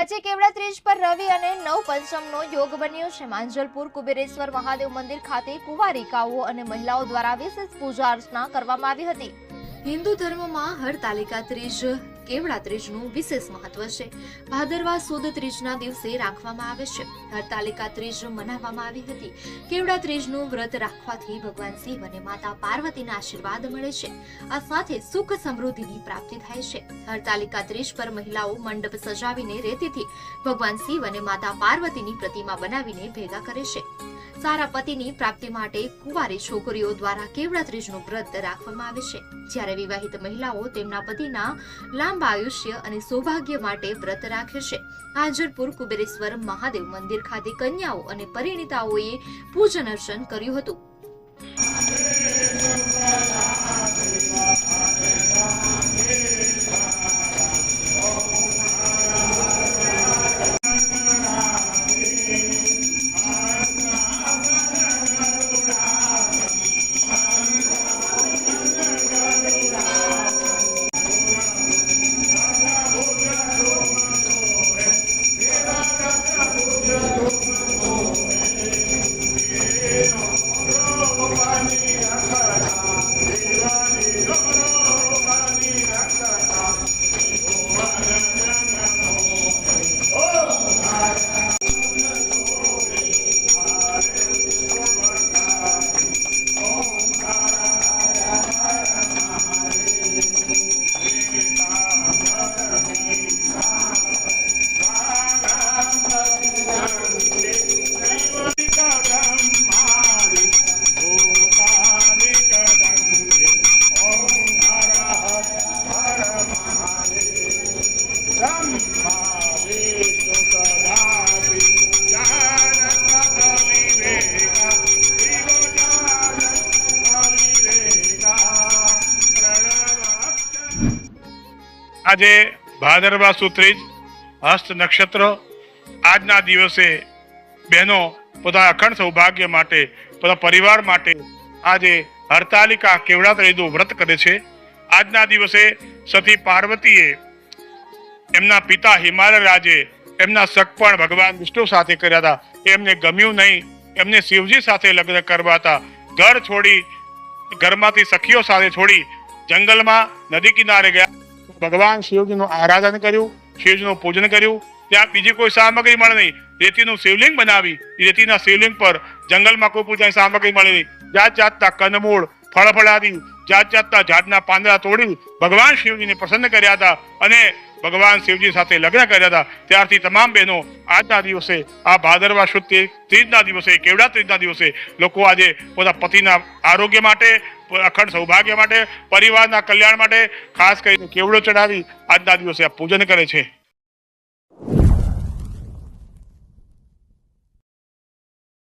આજે કેવડા ત્રીજ પર રવિ અને નવ પંચમનો યોગ બન્યો છે. માંજલપુર, કુબેરેશ્વર, મહાદેવ મંદિર ખાતે કુંવારિકાઓ અને મહિલાઓ દ્વારા વિશેષ પૂજા અર્ચના કરવામાં આવી હતી. હિન્દુ ધર્મમાં હર તાલિકા ત્રીજ કેવડા ત્રીજનું વિશેષ મહત્વ છે. ભાદરવા સુદ ત્રીજના દિવસે રાખવામાં આવે છે. હરતાલિકા ત્રીજ મનાવવામાં આવી હતી. કેવડા ત્રીજનું વ્રત રાખવાથી ભગવાન શિવ અને માતા પાર્વતીના આશીર્વાદ મળે છે. આ સાથે સુખ સમૃદ્ધિની પ્રાપ્તિ થાય છે. હરતાલિકા ત્રીજ પર મહિલાઓ મંડપ સજાવીને રેતીથી ભગવાન શિવ અને માતા પાર્વતીની પ્રતિમા બનાવીને ભેગા કરે છે. સારા પતિની પ્રાપ્તિ માટે કુંવારી છોકરીઓ દ્વારા કેવડા ત્રીજનું વ્રત રાખવામાં આવે છે. જ્યારે વિવાહિત મહિલાઓ તેમના પતિના લાંબા આયુષ્ય અને સૌભાગ્ય માટે વ્રત રાખે છે. હાજરપુર, કુબેરેશ્વર, મહાદેવ મંદિર ખાતે કન્યાઓ અને પરિણીતાઓએ પૂજન અર્ચન કર્યું હતું. આજે ભાદરવા સુત્રીજ હસ્ત નક્ષત્ર આજના દિવસે બહેનો પોતા અખંડ સૌભાગ્ય માટે પોતા પરિવાર માટે આજે હરતાલિકા કેવડા ત્રીજનું વ્રત કરે છે. આજના દિવસે સતી પાર્વતીએ એમના પિતા હિમાલય રાજે એમના સગપણ ભગવાન વિષ્ણુ સાથે કર્યા હતા. એમને ગમ્યું નહીં. એમને શિવજી સાથે લગ્ન કરવા હતા. ઘર છોડી, ઘરમાંથી સખીઓ સાથે છોડી જંગલમાં નદી કિનારે ગયા. ભગવાન શિવજીનું આરાધન કર્યું, શિવજીનું પૂજન કર્યું. ત્યાં બીજી કોઈ સામગ્રી મળે નહીં. રેતીનું શિવલિંગ બનાવી. રેતીના શિવલિંગ પર જંગલમાં કોઈ પૂજાની સામગ્રી મળે નહીં. જાત જાતના કંદમૂળ ફળ ફળાદી જાત જાતના ઝાડના પાંદડા તોડી ભગવાન શિવજીને પ્રસન્ન કર્યા હતા અને ભગવાન શિવજી સાથે લગ્ન કર્યા હતા. ત્યારથી તમામ બહેનો આજના દિવસે આ ભાદરવા શુદ્ધ ત્રીજના દિવસે, કેવડા ત્રીજના દિવસે લોકો આજે પોતાના પતિના આરોગ્ય માટે, અખંડ સૌભાગ્ય માટે, પરિવારના કલ્યાણ માટે ખાસ કરીને કેવડો ચડાવી આજના દિવસે આ પૂજન કરે છે.